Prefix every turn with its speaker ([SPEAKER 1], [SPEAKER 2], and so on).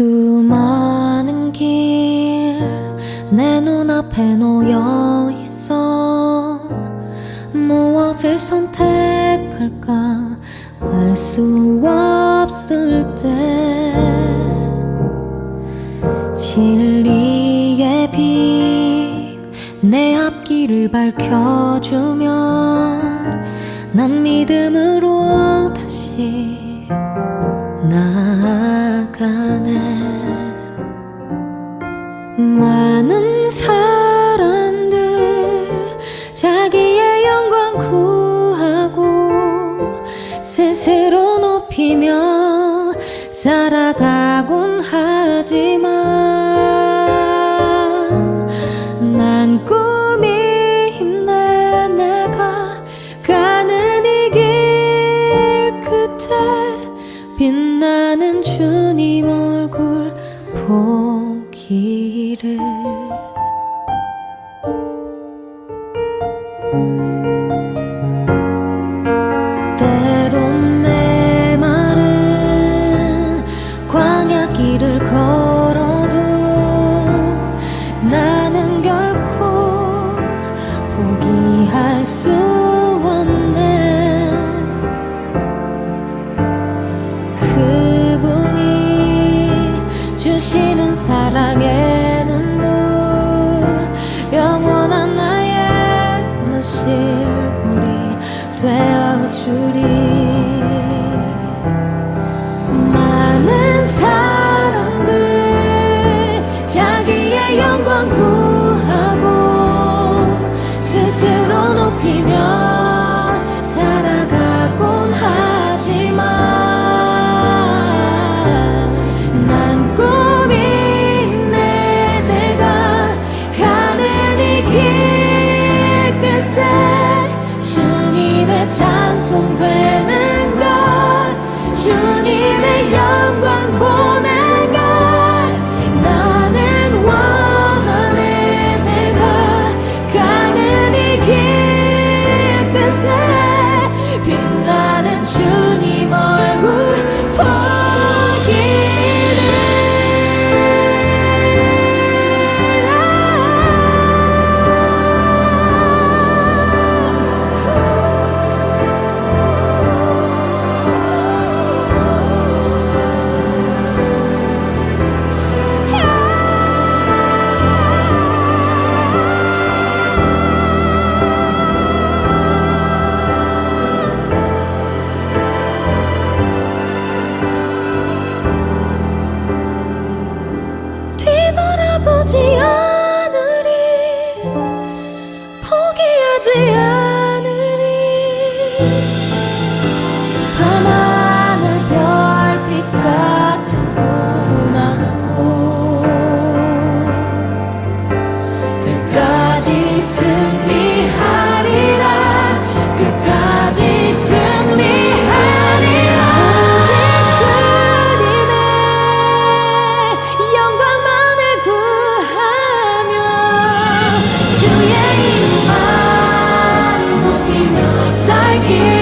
[SPEAKER 1] 수많은 길 내 눈앞에 놓여 있어. 무엇을 선택할까 알 수 없을 때. 진리의 빛 내 앞길을 밝혀주면 난 믿음으로 다시 나아가네 영광 구하고 스스로 높이며 살아가곤 하지만 난 꿈이 있네 내가 가는 이 길 끝에 빛나는 주님 얼굴 보기를 찬송되는 것. 주님의 영광 here.